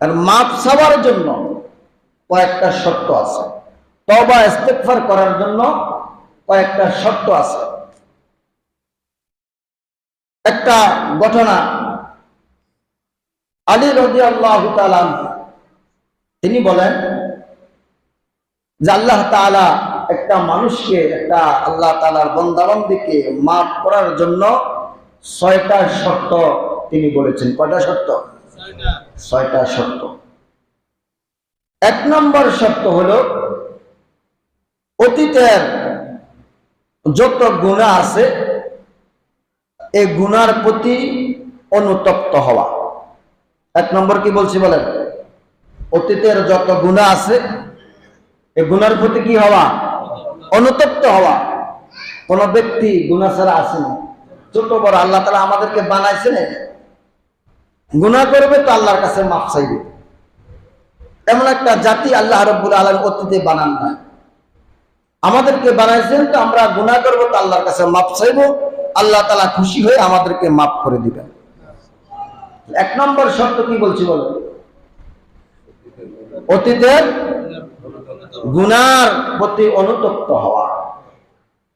আর মাপ চাওয়ার জন্য কয়েকটা শর্ত আছে। তবা ইস্তেগফার করার জন্য কয়েকটা শর্ত আছে। একটা ঘটনা, আলী রদি আল্লাহ তিনি বলেন যে আল্লাহ তাআলা একটা মানুষকে, একটা আল্লাহ তাআলার বন্দাবন্দিকে মাফ করার জন্য ছয়টা শর্ত তিনি বলেছেন। কয়টা শর্ত? ছয়টা শর্ত। এক নম্বর শর্ত হলো, অতীতের যত গুণা আছে এই গুনার প্রতি অনুতপ্ত হওয়া। এক নম্বর কি বলছি বলেন? অতীতের যত গুণা আছে এই গুনার প্রতি কি হওয়া? অনুতপ্ত হওয়া। কোন ব্যক্তি গুণা ছাড়া আসে না। ছোট বড় আল্লাহ তালা আমাদেরকে বানাইছে গুণা করবে তো আল্লাহর কাছে মাপ চাইবে। এমন একটা জাতি আল্লাহ রব্বুল আলম অতীতে বানান না আমাদেরকে বানাইছেন তো আমরা গুণা করব তো আল্লাহর কাছে মাপ চাইব। আল্লাহ তালা খুশি হয়ে আমাদেরকে মাফ করে দিবেন। এক নম্বর শর্ত কি বলছি বলো? অতীতের গুনার প্রতি অনুতপ্ত হওয়া।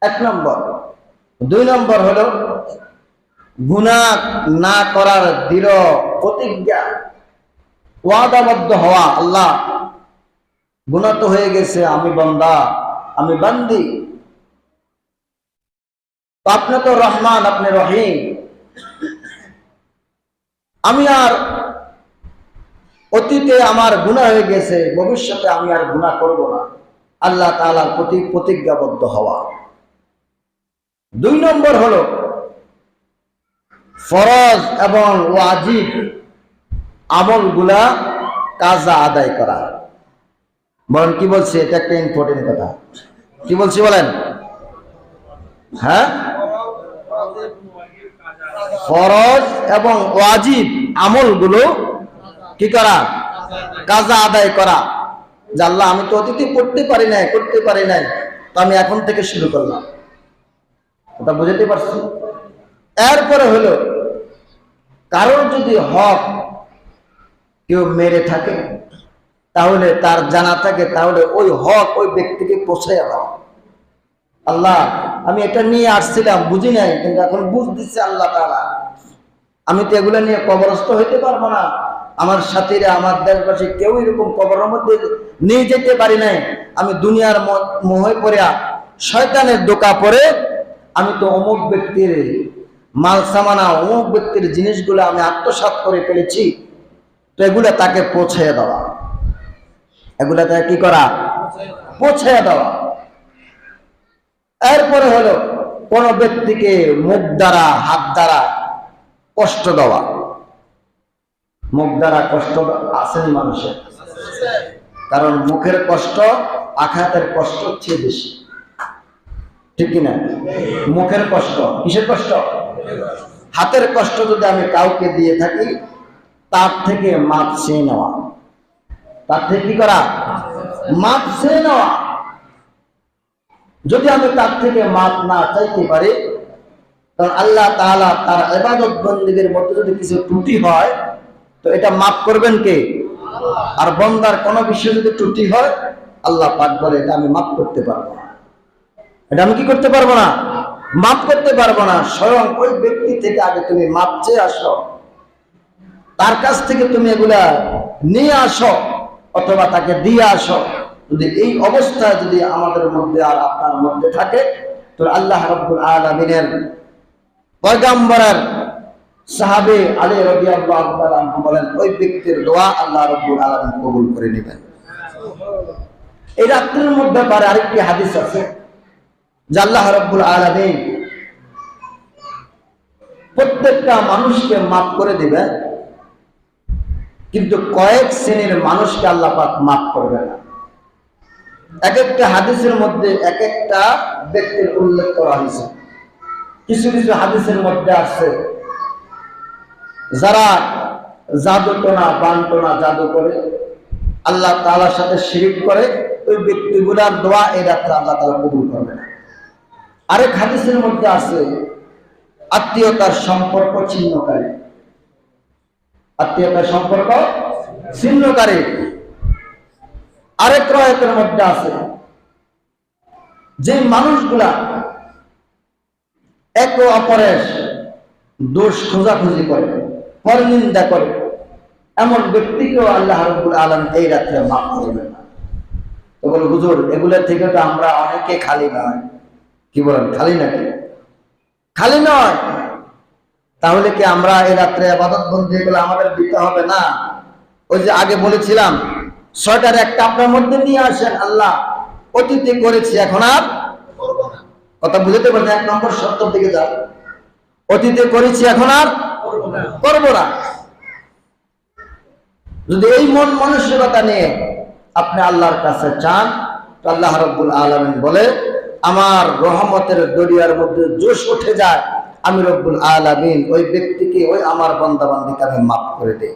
এক নম্বর। দুই নম্বর হলো গুণা না করার দৃঢ় প্রতিজ্ঞা, ওয়াদাবদ্ধ হওয়া, আল্লাহ গুণা তো হয়ে গেছে, আমি বন্দা, আমি বান্দি। আপনি তো রহমান, আপনি রহিম। আমি আর অতীতে আমার গুণা হয়ে গেছে, ভবিষ্যতে আমি আর গুণা করব না। আল্লাহ তাআলার প্রতি প্রতিজ্ঞাবদ্ধ হওয়া। দুই নম্বর হলো ফরজ এবং ওয়াজিব আমলগুলা কাজা আদায় করা। বলেন, কি বলছি? এটা একটা ইম্পর্টেন্ট কথা। কি বলছি বলেন? হ্যাঁ? ফরজ এবং ওয়াজিব আমলগুলো কি করা? কাজা আদায় করা। আল্লাহ, আমি তো অতীতে করতে পারি নাই, করতে পারি নাই। তো আমি এখন থেকে শুরু করলাম। ওটা বুঝতে পারছি? এরপরে হলো কারোর যদি হক কেউ মেরে থাকে, তাহলে তার জানা থাকে, তাহলে ওই হক ওই ব্যক্তিকে পৌঁছে দেওয়া আল্লাহ, আমি এটা নিয়ে আসছিলাম, বুঝি নাই, কিন্তু এখন বুঝ দিচ্ছে আল্লাহ তারা আমি তো এগুলো নিয়ে কবরস্থ হইতে পারব না। আমার সাথীরা, আমার দেশবাসী কেউ এরকম কবরের মধ্যে নিয়ে যেতে পারি নাই। আমি দুনিয়ার মোহে পড়িয়া শয়তানের দোকা পরে আমি তো অমুক ব্যক্তির মাল, সামানা, অমুক ব্যক্তির জিনিসগুলো আমি আত্মসাত করে ফেলেছি, তো এগুলো তাকে পৌঁছে দেওয়া। এগুলা তাকে কি করা? পৌঁছে দেওয়া। এরপরে হলো কোন ব্যক্তিকে মুখ দ্বারা, হাত দ্বারা কষ্ট দেওয়া। মুখ দ্বারা কষ্ট আসেনি মানুষের কারণ মুখের কষ্ট আঘাতের কষ্ট চেয়ে বেশি। ঠিক কিনা? মুখের কষ্ট, কিসের কষ্ট? হাতের কষ্ট যদি আমি কাউকে দিয়ে থাকি, তার থেকে মাপ চেয়ে নেওয়া। তার থেকে কি করা? মাপ চেয়ে নেওয়া। যদি আমি তার থেকে মাপ না চাইতে পারি কারণ আল্লাহ তাআলা তার এবাদত বন্দীদের মধ্যে যদি কিছু ত্রুটি হয়, তো এটা মাফ করবেন কে? আর বন্দার কোন বিষয়ে যদি ত্রুটি হয়, আল্লাহ পাক বলে এটা আমি মাফ করতে পারব না। এটা আমি কি করতে পারব না? মাফ করতে পারব না, স্বয়ং ওই ব্যক্তি থেকে আগে তুমি মাপ চেয়ে আসো। তার কাছ থেকে তুমি এগুলা নিয়ে আসো অথবা তাকে দিয়ে আসো। যদি এই অবস্থা যদি আমাদের মধ্যে আর আপনার মধ্যে থাকে, তো আল্লাহ রব্বুল আলমিনের পয়গাম্বরের সাহাবে আলী রবি আল্লাহ বলেন, ওই ব্যক্তির দোয়া আল্লাহ রব্বুল আলমিন কবুল করে নেবেন। এই রাত্রির মধ্যে পারে আরেকটি হাদিস আছে, যে আল্লাহ রব্বুল আলমিন প্রত্যেকটা মানুষকে মাফ করে দিবেন কিন্তু কয়েক শ্রেণির মানুষকে আল্লাহ পাক মাফ করবে না। এক একটা হাদিসের মধ্যে এক একটা ব্যক্তির উল্লেখ করা হয়েছে। কিছু কিছু হাদিসের মধ্যে আছে, যারা জাদু টোনা বান টোনা জাদু করে, আল্লাহ তালার সাথে শিরিক করে, ওই ব্যক্তিগুলার দোয়া এই রাত্রে আল্লাহ তালা কবুল করবে না। আরেক হাদিসের মধ্যে আছে আত্মীয়তার সম্পর্ক ছিন্নকারী। আত্মীয়তার সম্পর্ক ছিন্নকারী। আরেক রয়েতের মধ্যে আছে। যে মানুষগুলা একে অপরের দোষ খোঁজাখুঁজি করে, পরনিন্দা করে, এমন ব্যক্তিকেও আল্লাহ রব্বুল আলম এই রাত্রে মাফ করবেন না। তো বল, হুজুর এগুলোর থেকে তো আমরা অনেকে খালি নয়। কি বলেন, খালি নাকি? খালি নয়। তাহলে কি আমরা এই রাত্রে আবাদত বন্দি এগুলো আমাদের দিতে হবে না? ওই যে আগে বলেছিলাম, ছয়টার একটা আপনার মধ্যে নিয়ে আসেন আল্লাহ। অতীতে করেছি, এখন আর কথা বুঝতে পারছেন এক নম্বর সত্যর দিকে যাও অতীতে করেছি, এখন আর করব না। যদি এই মন মানসিকতা নিয়ে আপনি আল্লাহর কাছে চান আল্লাহ রব্বুল আলমিন বলে আমার রহমতের দরিয়ার মধ্যে জোশ উঠে যায়, আমি রব্বুল আলামিন ওই ব্যক্তিকে, ওই আমার বন্দাবান্দিকে আমি মাফ করে দিই।